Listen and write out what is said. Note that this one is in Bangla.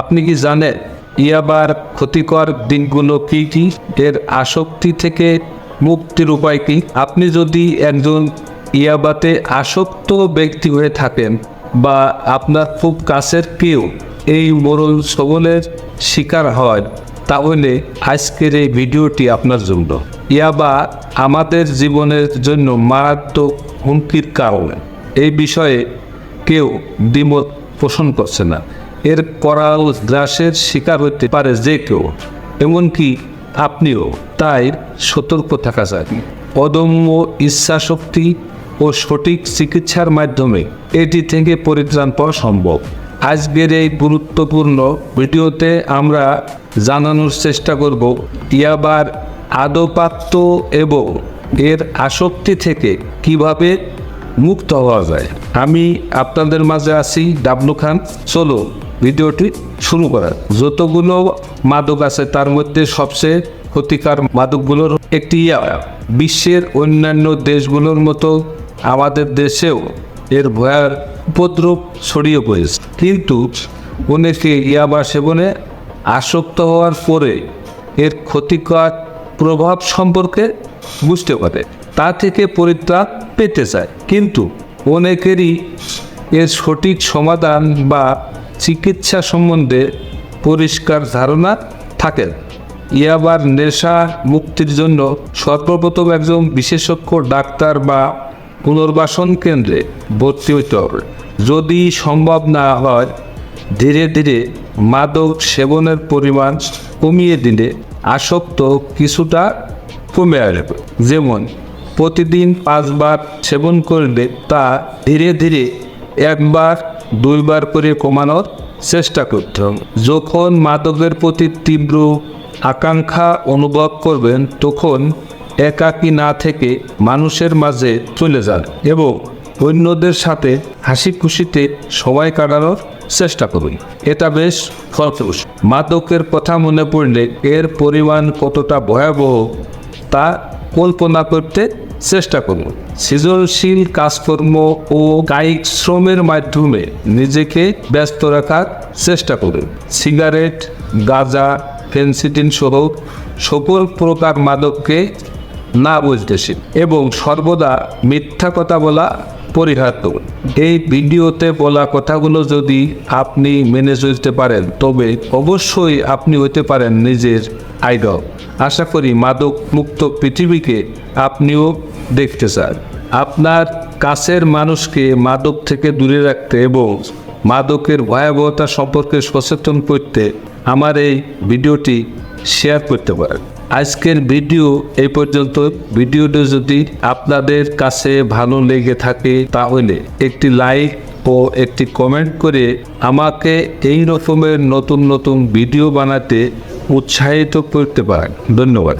আপনি কি জানেন ইয়াবার ক্ষতিকর দিকগুলো কি কি? এর আসক্তি থেকে মুক্তির উপায় কি? আপনি যদি একজন ইয়াবাতে আসক্ত ব্যক্তি হয়ে থাকেন বা আপনার খুব কাছের কেউ এই মরণ সবলের শিকার হয়, তাহলে আজকের এই ভিডিওটি আপনার জন্য। ইয়াবা আমাদের জীবনের জন্য মারাত্মক হুমকির কারণ। এই বিষয়ে কেউ দ্বিমত পোষণ করছে না। এর করাল গ্রাসের শিকার হতে পারে যে কেউ, এমনকি আপনিও। তাই সতর্ক থাকা যায়। অদম্য ইচ্ছাশক্তি ও সঠিক চিকিৎসার মাধ্যমে এটি থেকে পরিত্রাণ পাওয়া সম্ভব। আজকের এই গুরুত্বপূর্ণ ভিডিওতে আমরা জানানোর চেষ্টা করব, ইয়াবার আদপাত্য এবং এর আসক্তি থেকে কীভাবে মুক্ত হওয়া যায়। আমি আপনাদের মাঝে আছি ডাবলু খান। চলো ভিডিওটি শুরু করা যতগুলো মাদক আছে, তার মধ্যে সবচেয়ে ক্ষতিকার মাদকগুলোর একটি বিশ্বের অন্যান্য দেশগুলোর মতো আমাদের দেশেও এর ভয়ার উপদ্রব ছড়িয়ে পড়েছে। কিন্তু অনেকে ইয়াবা সেবনে আসক্ত হওয়ার পরে এর ক্ষতিকর প্রভাব সম্পর্কে বুঝতে পারে, তা থেকে পরিত্রাণ পেতে চায়। কিন্তু অনেকেরই এর সঠিক সমাধান বা চিকিৎসা সম্বন্ধে পরিষ্কার ধারণা থাকে। ইয়াবার নেশা মুক্তির জন্য সর্বপ্রথম একজন বিশেষজ্ঞ, ডাক্তার বা পুনর্বাসন কেন্দ্রে ভর্তি হইতে হবে। যদি সম্ভব না হয়, ধীরে ধীরে মাদক সেবনের পরিমাণ কমিয়ে দিলে আসক্ত কিছুটা কমে আসবে। যেমন, প্রতিদিন পাঁচবার সেবন করলে তা ধীরে ধীরে একবার দুইবার করে কমানোর চেষ্টা করতে। যখন মাদকের প্রতি তীব্র আকাঙ্ক্ষা অনুভব করবেন, তখন একাকী না থেকে মানুষের মাঝে চলে যান এবং অন্যদের সাথে হাসি খুশিতে সময় কাটানোর চেষ্টা করুন। এটা বেশ ফলপ্রস। মাদকের কথা মনে পড়লে এর পরিমাণ কতটা ভয়াবহ তা কল্পনা করতে চেষ্টা করুন। সৃজনশীল কাজকর্ম ও কায়িক শ্রমের মাধ্যমে নিজেকে ব্যস্ত রাখার চেষ্টা করুন। সিগারেট, গাঁজা, ফেন্সিটিন সহ সকল প্রকার মাদককে না বুঝতেছি এবং সর্বদা মিথ্যা কথা বলা পরিহার করুন। এই ভিডিওতে বলা কথাগুলো যদি আপনি মেনে চলতে পারেন, তবে অবশ্যই আপনি হতে পারেন নিজের আইডল আশা করি মাদক মুক্ত পৃথিবীকে আপনিও দেখতে চান। আপনার কাছের মানুষকে মাদক থেকে দূরে রাখতে এবং মাদকের ভয়াবহতা সম্পর্কে সচেতন করতে আমার এই ভিডিওটি শেয়ার করতে পারেন। আজকের ভিডিও এই পর্যন্ত। ভিডিওটি যদি আপনাদের কাছে ভালো লেগে থাকে তাহলে একটি লাইক ও একটি কমেন্ট করে আমাকে এই রকমের নতুন নতুন ভিডিও বানাতে উৎসাহিত করতে পারেন। ধন্যবাদ।